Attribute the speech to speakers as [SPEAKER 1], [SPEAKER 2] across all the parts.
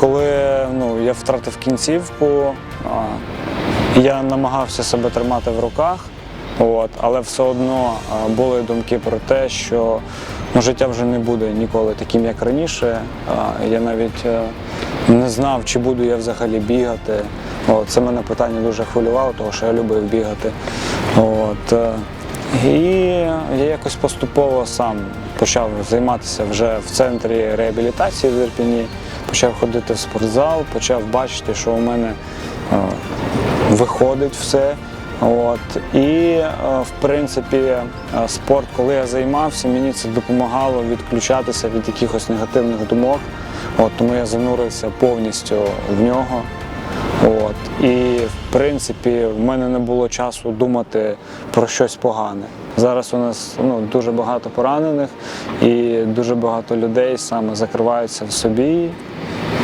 [SPEAKER 1] Коли ну, я втратив кінцівку, я намагався себе тримати в руках, от, але все одно були думки про те, що ну, життя вже не буде ніколи таким, як раніше. Я навіть е, не знав, чи буду я взагалі бігати. От, це мене питання дуже хвилювало, тому що я любив бігати. От, е, і я якось поступово сам почав займатися вже в центрі реабілітації в Ірпіні, почав ходити в спортзал, почав бачити, що у мене е, виходить все. От. І е, в принципі е, спорт, коли я займався, мені це допомагало відключатися від якихось негативних думок. От, тому я занурився повністю в нього. От. І в принципі в мене не було часу думати про щось погане. Зараз у нас ну, дуже багато поранених і дуже багато людей саме закриваються в собі,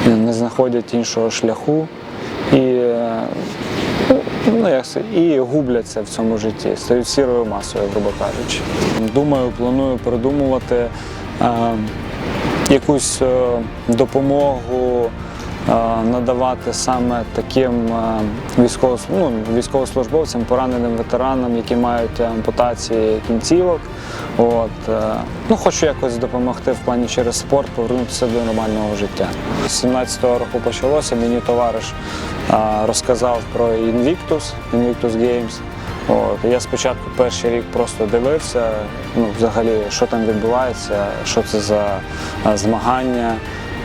[SPEAKER 1] не знаходять іншого шляху і, ну, як і губляться в цьому житті, стають сірою масою, грубо кажучи. Думаю, планую придумувати е, якусь е, допомогу надавати саме таким е, ну, військовослужбовцям, пораненим ветеранам, які мають ампутації кінцівок. От, е, ну, хочу якось допомогти в плані через спорт повернутися до нормального життя. З 17-го року почалося. Мені товариш е, розказав про Invictus, Invictus Games. От, я спочатку перший рік просто дивився, ну, взагалі, що там відбувається, що це за е, змагання.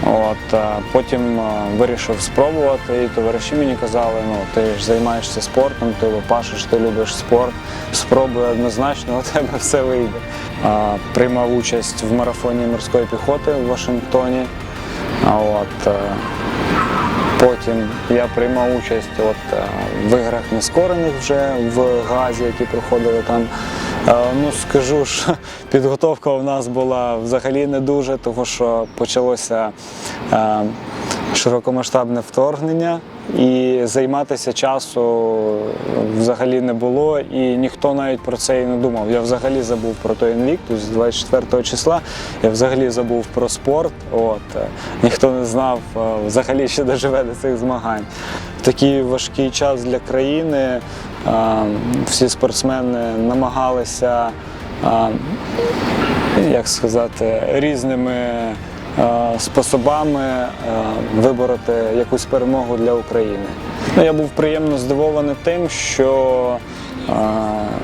[SPEAKER 1] От, потім е, вирішив спробувати, і товариші мені казали, ну ти ж займаєшся спортом, ти лопашиш, ти любиш спорт, спробуй однозначно, у тебе все вийде. Приймав участь в марафоні морської піхоти в Вашингтоні. От, е, Потім я приймав участь от, е, в іграх нескорених вже в Газі, які проходили там. Е, Ну, скажу, що підготовка у нас була взагалі не дуже, тому що почалося е, широкомасштабне вторгнення, і займатися часу взагалі не було, і ніхто навіть про це і не думав. Я взагалі забув про той інвіктус з 24 числа. Я взагалі забув про спорт. От ніхто не знав е, взагалі, що доживе до цих змагань. Такий важкий час для країни. Всі спортсмени намагалися, як сказати, різними способами вибороти якусь перемогу для України. Ну, я був приємно здивований тим, що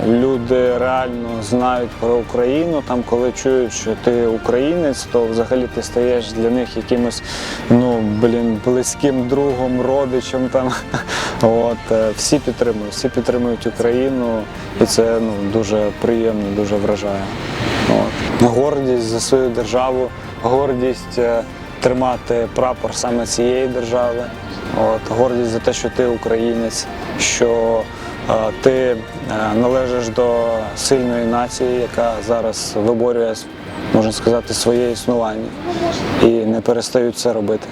[SPEAKER 1] люди реально знають про Україну. Там, коли чують, що ти українець, то взагалі ти стаєш для них якимось ну, блін, близьким другом, родичем. Там. От, е, всі підтримують, всі підтримують Україну, і це ну, дуже приємно, дуже вражає. От. Гордість за свою державу, гордість е, тримати прапор саме цієї держави. От, гордість за те, що ти українець, що ти е, належиш до сильної нації, яка зараз виборює, можна сказати, своє існування і не перестають це робити.